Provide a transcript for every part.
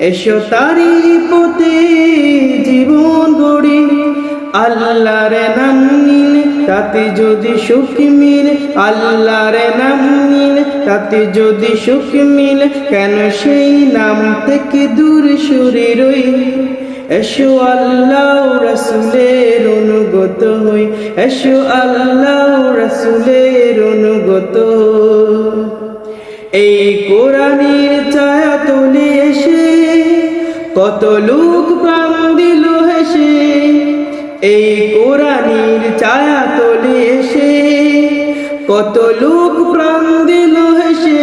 এসো তারি পথে জীবন গড়ি। আল্লাহর নাম নিলে তাতে যদি সুখ মিলে। আল্লাহর নাম নিলে তাতে যদি সুখ মিলে। কেন সেই নাম থেকে দূর সরে রই? এসো আল্লাহ রসুলের অনুগত হই। এসো আল্লাহ রসুলের অনুগত। এই কোরআনের ছায়া তোলে কত লোক প্রাণ দিল হেসে। এই কোরআনের ছায়া তোলে এসে কত লোক প্রাণ দিল হেসে।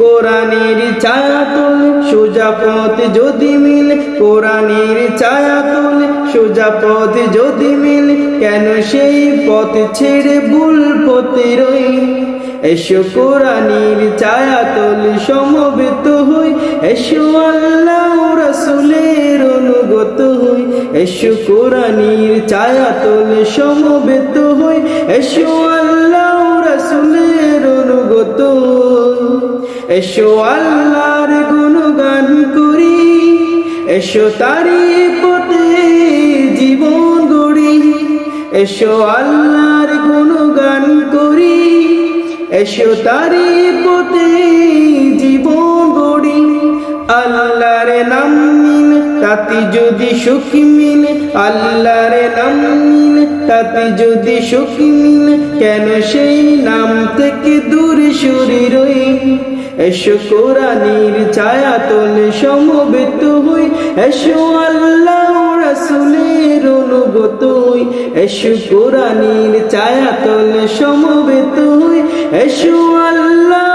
কোরআনের ছায়া তোলে সোজা পথ যদি মিল, কোরআনের ছায়া তোলে সোজা পথ যদি মিল, কেন সেই পথ ছেড়ে ভুল পথে রই? এসো কোরআনির ছায়া তোল সমবেত হই, এসো আল্লাহ রসুলের অনুগত হই। এসো কোরআনির ছায়া তোল সমবেত হই। এসো আল্লাহ রসুলের অনুগত। এসো আল্লাহর গুণগান করি। এসো তারি পথে জীবন গড়ি। এসো আল্লাহর গুণগান করি। এসো তারি পথে তাতে যদি সুখ মিলে, আল্লাহর নাম মিল তাতে যদি সুখ মিলে, কেন সেই নাম থেকে দূর সরে রই? এসো কোরআনির ছায়া তোলে সমবেত হই, এসো আল্লাহ রাসুলের অনুগত হই, এসো কোরআনির ছায়া তোলে সমবেত হই, এসো আল্লাহ